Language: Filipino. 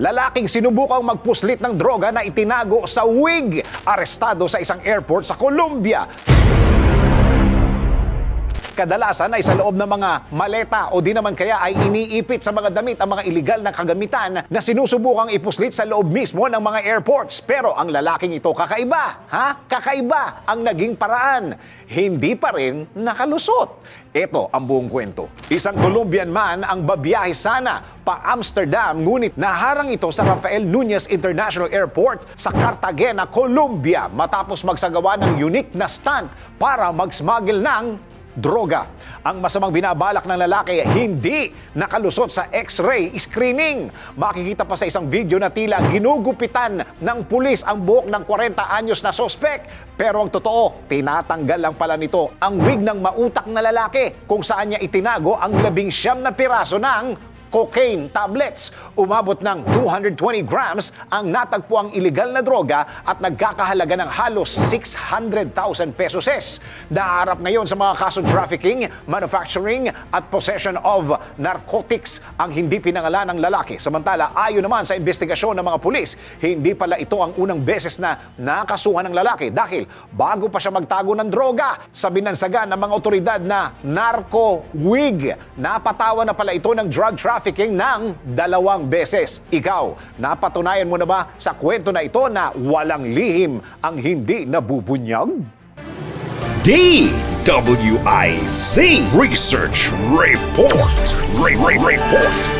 Lalaking sinubukang magpuslit ng droga na itinago sa wig. Arestado sa isang airport sa Colombia. Kadalasan ay sa loob ng mga maleta o di naman kaya ay iniipit sa mga damit ang mga illegal na kagamitan na sinusubukang ipuslit sa loob mismo ng mga airports. Pero ang lalaking ito kakaiba, ha? Kakaiba ang naging paraan. Hindi pa rin nakalusot. Ito ang buong kwento. Isang Colombian man ang babiyahe sana pa Amsterdam ngunit naharang ito sa Rafael Nunez International Airport sa Cartagena, Colombia matapos magsagawa ng unique na stunt para mag-smuggle ng droga. Ang masamang binabalak ng lalaki hindi nakalusot sa x-ray screening. Makikita pa sa isang video na tila ginugupitan ng pulis ang buhok ng 40 anyos na sospek. Pero ang totoo, tinatanggal lang pala nito ang wig ng mautak na lalaki kung saan niya itinago ang labing siyam na piraso ng cocaine tablets. Umabot ng 220 grams ang natagpuang illegal na droga at nagkakahalaga ng halos 600,000 pesos. Naharap ngayon sa mga kasong trafficking, manufacturing at possession of narcotics ang hindi pinangalan ng lalaki. Samantala, ayon naman sa investigasyon ng mga pulis, hindi pala ito ang unang beses na nakasuhan ng lalaki dahil bago pa siya magtago ng droga sa binansagan ng mga otoridad na narco wig. Napatawa na pala ito ng drug trafficking ng dalawang beses. Ikaw, napatunayan mo na ba sa kwento na ito na walang lihim ang hindi nabubunyag? DWIZ Research Report. Re- Re- Report.